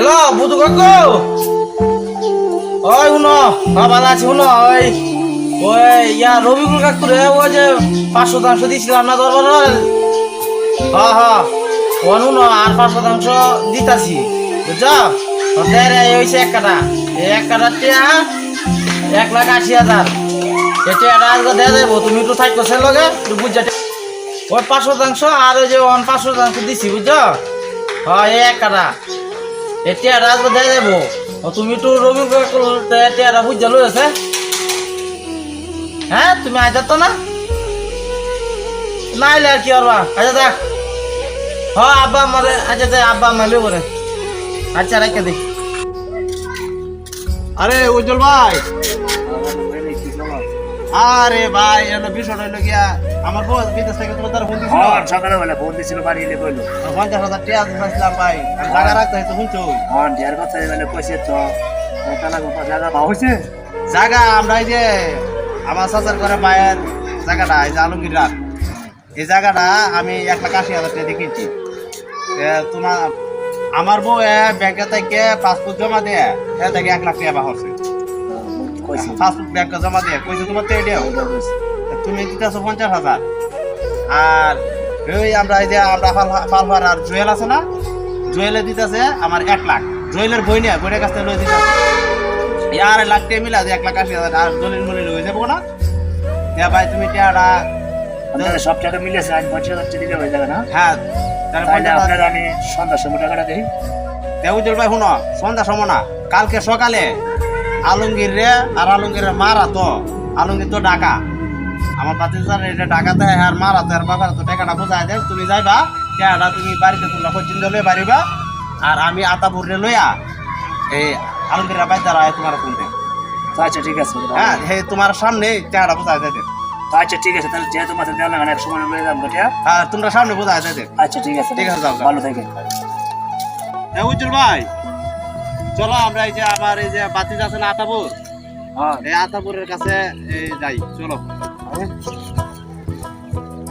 Hello, বুধু কাকু। ওই শুনো ভালো আছি শুনো ওই ওই ইয়া রবিকুল কাকু রে ওই যে পাঁচ শতাংশ দিয়েছিলাম না দরবার? হ্যাঁ হ্যাঁ ও আর পাঁচ শতাংশ দিতাছি, বুঝছ? দেয় রে হয়েছে এক কাটা এক কাটার টিয়া এক লাখ আশি হাজার। এই টিয়াটা আজকে দেওয়া যাব তুমি একটু থাকতো সে লগে বুঝছ ওই পাঁচ শতাংশ আর ওই যে ওয়ান পাঁচ শতাংশ দিছি, বুঝছ? হ্যাঁ এক কাটা এতিয়া রাজ দেয় যাব। তুমিতো রবি এতিয়া বুঝ জালো আছে। হ্যাঁ তুমি আইতা তো না? নাই আর কি করবা আচ্ছা দেখ হ, আব্বা মারে আচ্ছা দেখ আব্বা আমার লেবো আচ্ছা রাখে দে। আরে উজ্জ্বল ভাই। আরে ভাই এলো বিষয় হইল গিয়া আমার বউ বিদেশ থেকে তোমার তার ফোন দিছিল। হ্যাঁ ফোন দিছিল বাড়ি এলে বলল। পঞ্চাশ হাজার টাকা দিয়েছিলাম ভাই আমি জায়গা রাখতে হয়তো শুনছো? হ্যাঁ ঢের কথা বেলা কইছে তো তালা গোপা জায়গা হয়েছে। জায়গা আমরা এই যে আমার চাচার ঘরে মায়ের জায়গাটা এই যে আলমগীর রাত। এই জায়গাটা আমি এক লাখ আশি হাজার টাকা কিনছি। তোমার আমার বউ এ ব্যাংকে থেকে পাসপোর্ট জমা দিয়ে এ থেকে এক লাখ টাকা বাহরছে কইছে পাসপোর্ট ব্যাংকে জমা দিয়ে কইছে তোমার তো এটাও তুমি দিতেছো পঞ্চাশ হাজার। আর ওই আমরা এই যে আমরা পালফার আর জুয়েল আছে না জুয়েলে দিতেছে আমার এক লাখ। জুয়েলের বই নিয়ে বইয়ের কাছ থেকে লই এই আর লাখ টাকা মিলা যে এক লাখ আশি হাজার আর দলিল মলিল হয়ে যাব না। হ্যাঁ ভাই তুমি টাকাটা সব টাকা মিলেছে আজ পঞ্চাশ হাজার টাকা দিলে হয়ে যাবে না। হ্যাঁ তাহলে আপনারা আমি সন্ধ্যার সময় টাকাটা তে উজ্জ্বল ভাই শুনো সন্ধ্যা সময় না কালকে সকালে আলমগীর রে আর আলমগীরের মারা তো। আলমগীর তো ডাকা আমার পাতি স্যার এটা ডাকাতে আর মারা তো আর বাবার তো টাকাটা বোঝাই দেয়। তুমি যাইবা টাকাটা তুমি বাড়িতে তোমরা পর্যন্ত লয়ে বাড়িবা আর আমি আতাপুর রে লইয়া এই আলমগীর বাই দ্বারা তোমার শুনতে আচ্ছা ঠিক আছে হ্যাঁ হে তোমার সামনে টাকাটা বোঝাই দেবে আচ্ছা ঠিক আছে তাহলে যেহেতু মাথা দেওয়া এক সময় লয়ে যাব হ্যাঁ তোমরা সামনে বোঝাই দেবে আচ্ছা ঠিক আছে ঠিক আছে। ভালো থাকেন। হ্যাঁ উজ্জ্বল ভাই। চলো আমরা এই যে আমার এই যে বাতিজ আছে না আতাপুর হ্যাঁ। এই আতাপুরের কাছে যাই চলো।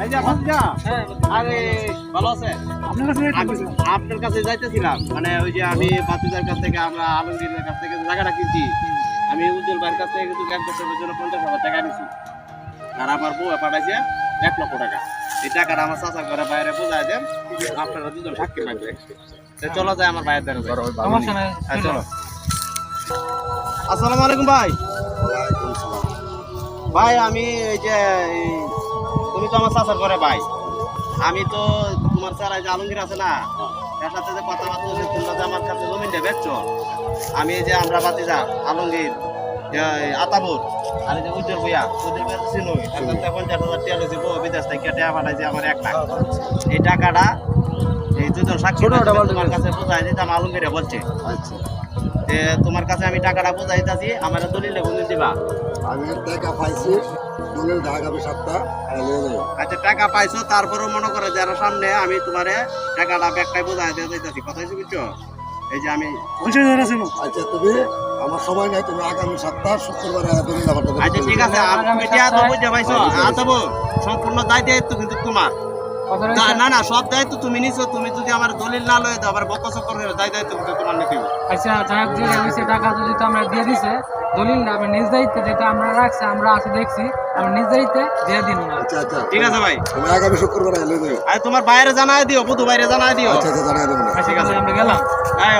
এই যে আরে ভালো আছে? আপনার কাছে আমি আপনার কাছে যাইতেছিলাম। মানে ওই যে আমি বাতিজার কাছ থেকে আমরা আলমগীরের কাছ থেকে জায়গাটা কিনছি আমি উজ্জ্বল ভাইয়ের কাছ থেকে কিন্তু এক বছরের জন্য পঞ্চাশ হাজার টাকা নিছি আর আমার বউ পাঠাইছে। এক লক্ষ টাকা। এই টাকাটা আমার চাচার ঘরে বাইরে বোঝাই দেন আপনারা দুজন সাক্ষী পাইবে তো চলো যাই আমার ভাইয়ের দ্বারা হ্যাঁ চলো। আসসালামু আলাইকুম ভাই। ভাই আমি এই যে তুমি তো আমার চাচার ঘরে ভাই। আমি তো তোমার স্যার যে আলমগীর আছে না এর সাথে যে কথাবার্তা তোমরা যে আমার কাছে জমিনটা বেচছো আমি এই যে আমরা বাতিজা আলমগীর এই আতাবুর আর এই যে উজ্জ্বল ভুইয়া উজ্জ্বল ভুইয়া তো চিনোই। তার কাছে পঞ্চাশ হাজার টাকা লইছে বউ বিদেশ থেকে টাকা পাঠাইছে আমার এক লাখ। এই টাকাটা এই দুজন সাক্ষী তোমার কাছে বোঝাই দিতাম আলমগীরে বলছে। যে তোমার কাছে আমি টাকাটা বোঝাই দিতেছি আমার দলিলে বন্ধু দিবা। আমি টাকা পাইছি ঢাকা যাব। আচ্ছা টাকা পাইছো তারপরেও মনে করে যারা সামনে আমি তোমারে টাকাটা ব্যাগটাই বোঝাই দিয়ে দিতেছি কথা হয়েছে বুঝছ? এই যে আমি না? আচ্ছা তুমি আমার সময় নাই তুমি আগামী সপ্তাহ শুক্রবারে দলিল আমার আচ্ছা ঠিক আছে আর তুমি টিয়া তো বুঝতে পাইছো আতব সম্পূর্ণ দায়িত্ব কিন্তু তোমার। না, না সব দায়িত্ব তুমি নিছো তুমি যদি আমার দলিল না লয়ে দাও আবার বকস করে দায় দায়িত্ব কিন্তু তোমার নিতে আচ্ছা যাই হোক যে হয়েছে টাকা যদি তো আমরা দিয়ে দিছে দলিল না, আমি নিজ দায়িত্বে যেটা আমরা রাখছি আমরা আসে দেখছি আমরা নিজ দায়িত্বে দিয়ে দিন আচ্ছা আচ্ছা। ঠিক আছে ভাই। তুমি আগামী শুক্রবারে লিয়ে যাব আর তোমার বাইরে জানাই দিও বুধু বাইরে জানাই দিও। আচ্ছা আচ্ছা জানাই দেবো না। আচ্ছা আমরা গেলাম। আয়